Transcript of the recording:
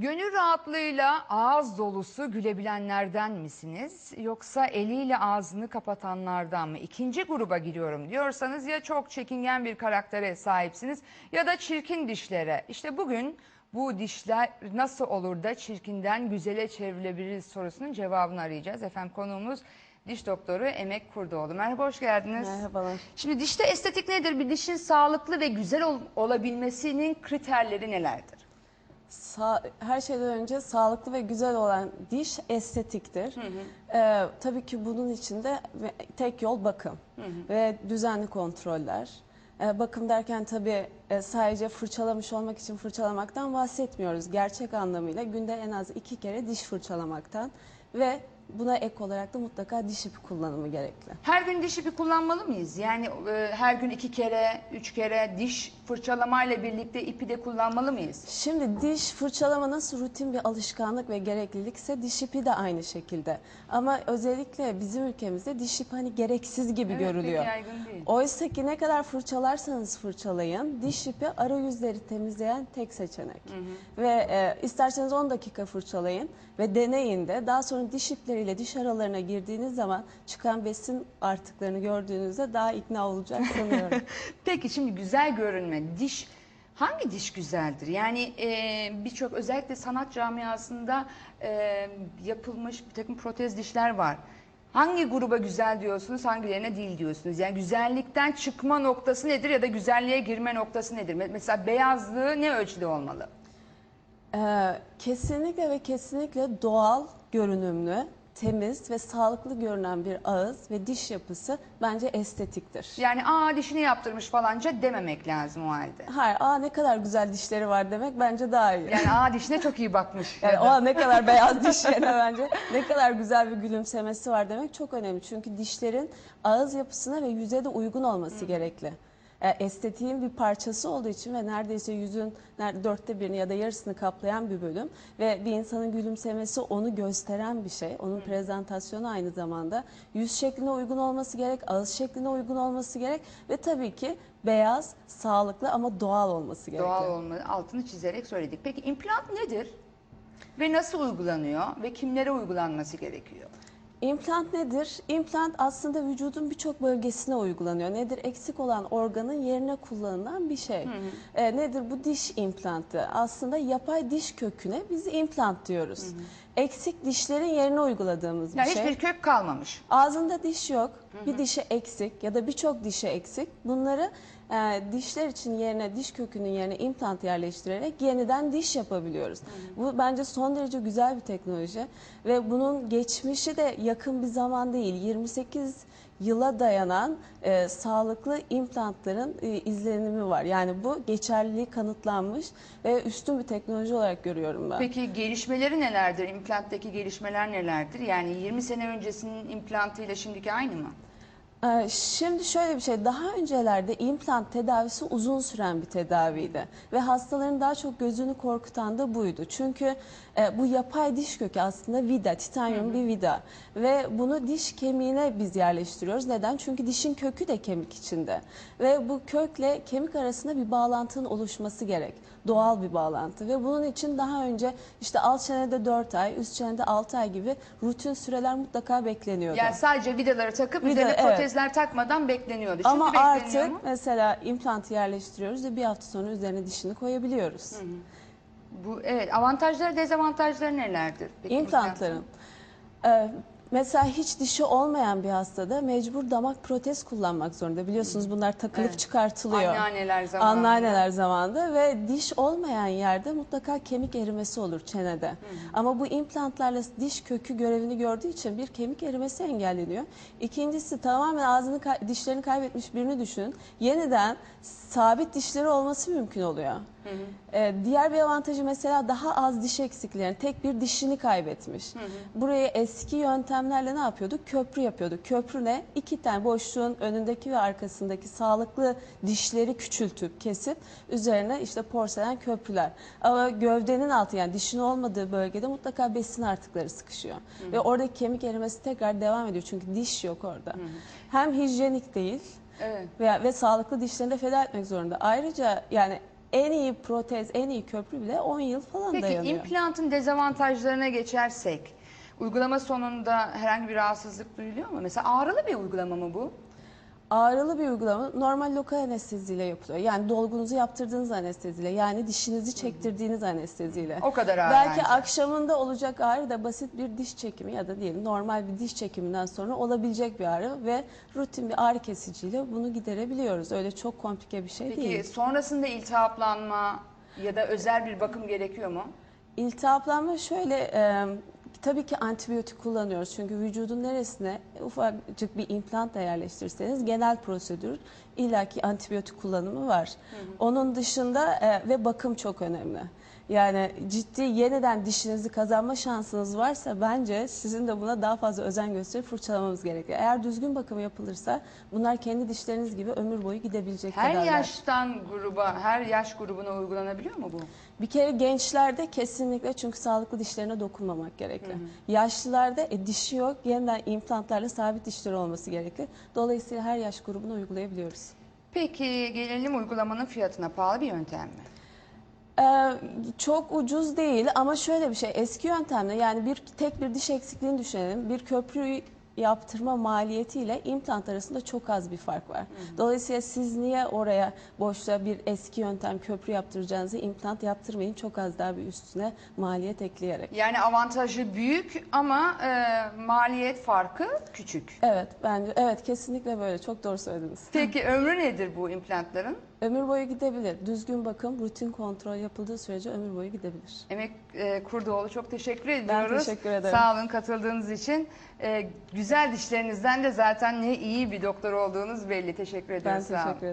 Gönül rahatlığıyla ağız dolusu gülebilenlerden misiniz? Yoksa eliyle ağzını kapatanlardan mı? İkinci gruba giriyorum diyorsanız ya çok çekingen bir karaktere sahipsiniz ya da çirkin dişlere. İşte bugün bu dişler nasıl olur da çirkinden güzele çevrilebiliriz sorusunun cevabını arayacağız. Efendim konuğumuz diş doktoru Emek Kurdoğlu. Merhaba hoş geldiniz. Merhabalar. Şimdi dişte estetik nedir? Bir dişin sağlıklı ve güzel ol- olabilmesinin kriterleri nelerdir? Sa- her şeyden önce sağlıklı ve güzel olan diş estetiktir. Ee, tabii ki bunun için de ve- tek yol bakım ve düzenli kontroller. Ee, bakım derken tabii e, sadece fırçalamış olmak için fırçalamaktan bahsetmiyoruz. Gerçek anlamıyla günde en az iki kere diş fırçalamaktan ve buna ek olarak da mutlaka diş ipi kullanımı gerekli. Her gün diş ipi kullanmalı mıyız? Yani e, her gün iki kere, üç kere diş fırçalamayla birlikte ipi de kullanmalı mıyız? Şimdi diş fırçalama nasıl rutin bir alışkanlık ve gereklilikse diş ipi de aynı şekilde. Ama özellikle bizim ülkemizde diş ipi hani gereksiz gibi Evet, pek görülüyor. yaygın değil. Oysa ki ne kadar fırçalarsanız fırçalayın diş ipi arayüzleri temizleyen tek seçenek. Ve e, isterseniz 10 dakika fırçalayın ve deneyin de daha sonra diş ipleriyle diş aralarına girdiğiniz zaman çıkan besin artıklarını gördüğünüzde daha ikna olacak sanıyorum. Peki şimdi güzel görünme, diş hangi diş güzeldir? Yani e, birçok özellikle sanat camiasında e, yapılmış bir takım protez dişler var. Hangi gruba güzel diyorsunuz, hangilerine değil diyorsunuz? Yani güzellikten çıkma noktası nedir ya da güzelliğe girme noktası nedir? Me- Mesela beyazlığı ne ölçüde olmalı? Ee, kesinlikle ve kesinlikle doğal görünümlü, temiz ve sağlıklı görünen bir ağız ve diş yapısı bence estetiktir. Yani aa dişini yaptırmış falanca dememek lazım o halde. Hayır, aa ne kadar güzel dişleri var demek bence daha iyi. Yani aa dişine çok iyi bakmış. Yani an ne kadar beyaz diş yerine bence ne kadar güzel bir gülümsemesi var demek çok önemli. Çünkü dişlerin ağız yapısına ve yüze de uygun olması gerekli. E, estetiğin bir parçası olduğu için ve neredeyse yüzün dörtte birini ya da yarısını kaplayan bir bölüm ve bir insanın gülümsemesi onu gösteren bir şey. Onun prezentasyonu aynı zamanda yüz şekline uygun olması gerek, ağız şekline uygun olması gerek ve tabii ki beyaz, sağlıklı ama doğal olması gerekli. Doğal olmalı. Altını çizerek söyledik. Peki implant nedir? Ve nasıl uygulanıyor? Ve kimlere uygulanması gerekiyor? İmplant nedir? İmplant aslında vücudun birçok bölgesine uygulanıyor. Nedir? Eksik olan organın yerine kullanılan bir şey. Ee, nedir? Bu diş implantı. Aslında yapay diş köküne biz implant diyoruz. Eksik dişlerin yerine uyguladığımız bir Yani şey. hiçbir kök kalmamış. Ağzında diş yok, bir dişi eksik ya da birçok dişi eksik. Bunları e, dişler için yerine diş kökünün yerine implant yerleştirerek yeniden diş yapabiliyoruz. Bu bence son derece güzel bir teknoloji ve bunun geçmişi de yakın bir zaman değil. 28 yıla dayanan e, sağlıklı implantların e, izlenimi var. Yani bu geçerliliği kanıtlanmış ve üstün bir teknoloji olarak görüyorum ben. Peki gelişmeleri nelerdir? İmplanttaki gelişmeler nelerdir? Yani 20 sene öncesinin implantıyla şimdiki aynı mı? Ee, Şimdi şöyle bir şey, daha öncelerde implant tedavisi uzun süren bir tedaviydi ve hastaların daha çok gözünü korkutan da buydu. Çünkü e, bu yapay diş kökü aslında vida, titanyum bir vida ve bunu diş kemiğine biz yerleştiriyoruz. Neden? Çünkü dişin kökü de kemik içinde ve bu kökle kemik arasında bir bağlantının oluşması gerek. Doğal bir bağlantı ve bunun için daha önce işte alt çenede 4 ay, üst çenede 6 ay gibi rutin süreler mutlaka bekleniyordu. Yani sadece vidaları takıp üzerine evet. Protezler takmadan bekleniyordu. Şimdi Ama bekleniyor artık mu? mesela implant yerleştiriyoruz ve bir hafta sonra üzerine dişini koyabiliyoruz. Bu evet avantajları dezavantajları nelerdir? Peki İmplantların. Ee, mesela hiç dişi olmayan bir hastada mecbur damak protez kullanmak zorunda. Biliyorsunuz bunlar takılıp Evet. çıkartılıyor. Anneanneler zamanında. Anneanneler zamanında ve diş olmayan yerde mutlaka kemik erimesi olur çenede. Ama bu implantlarla diş kökü görevini gördüğü için bir kemik erimesi engelleniyor. İkincisi tamamen ağzını dişlerini kaybetmiş birini düşünün. Yeniden sabit dişleri olması mümkün oluyor. Ee, diğer bir avantajı mesela daha az diş eksiklerini, tek bir dişini kaybetmiş. Buraya eski yöntemlerle ne yapıyorduk? Köprü yapıyorduk. Köprü ne? İki tane boşluğun önündeki ve arkasındaki sağlıklı dişleri küçültüp kesip üzerine işte porselen köprüler. Ama gövdenin altı yani dişin olmadığı bölgede mutlaka besin artıkları sıkışıyor. Ve oradaki kemik erimesi tekrar devam ediyor çünkü diş yok orada. Hem hijyenik değil Evet. veya ve sağlıklı dişlerini de feda etmek zorunda. Ayrıca yani en iyi protez, en iyi köprü bile 10 yıl falan Peki dayanıyor. implantın dezavantajlarına geçersek uygulama sonunda herhangi bir rahatsızlık duyuluyor mu? Mesela ağrılı bir uygulama mı bu? Ağrılı bir uygulama normal lokal anesteziyle yapılıyor. Yani dolgunuzu yaptırdığınız anesteziyle yani dişinizi çektirdiğiniz anesteziyle. O kadar ağrı Belki ancak. akşamında olacak ağrı da basit bir diş çekimi ya da diyelim normal bir diş çekiminden sonra olabilecek bir ağrı ve rutin bir ağrı kesiciyle bunu giderebiliyoruz. Öyle çok komplike bir şey Peki değil. sonrasında iltihaplanma ya da özel bir bakım gerekiyor mu? İltihaplanma şöyle e, tabii ki antibiyotik kullanıyoruz. Çünkü vücudun neresine ufacık bir implant da yerleştirirseniz genel prosedür illaki antibiyotik kullanımı var. Onun dışında e, ve bakım çok önemli. Yani ciddi yeniden dişinizi kazanma şansınız varsa bence sizin de buna daha fazla özen gösterip fırçalamamız gerekiyor. Eğer düzgün bakım yapılırsa bunlar kendi dişleriniz gibi ömür boyu gidebilecek Her kadarlar. yaştan gruba, her yaş grubuna uygulanabiliyor mu bu? Bir kere gençlerde kesinlikle çünkü sağlıklı dişlerine dokunmamak gerekiyor. Yaşlılarda e, dişi yok yeniden implantlarla sabit dişleri olması gerekiyor. Dolayısıyla her yaş grubuna uygulayabiliyoruz. Peki gelelim uygulamanın fiyatına pahalı bir yöntem mi? Ee, çok ucuz değil ama şöyle bir şey eski yöntemle yani bir tek bir diş eksikliğini düşünelim. Bir köprüyü yaptırma maliyetiyle implant arasında çok az bir fark var. Dolayısıyla siz niye oraya boşta bir eski yöntem köprü yaptıracağınızı implant yaptırmayın çok az daha bir üstüne maliyet ekleyerek. Yani avantajı büyük ama e, maliyet farkı küçük. Evet bence evet kesinlikle böyle çok doğru söylediniz. Peki ömrü nedir bu implantların? Ömür boyu gidebilir. Düzgün bakım, rutin kontrol yapıldığı sürece ömür boyu gidebilir. Emek e, Kurdoğlu çok teşekkür ediyoruz. teşekkür ederim. Sağ olun katıldığınız için. E, güzel dişlerinizden de zaten ne iyi bir doktor olduğunuz belli. Teşekkür Ben sağ olun. teşekkür ederim.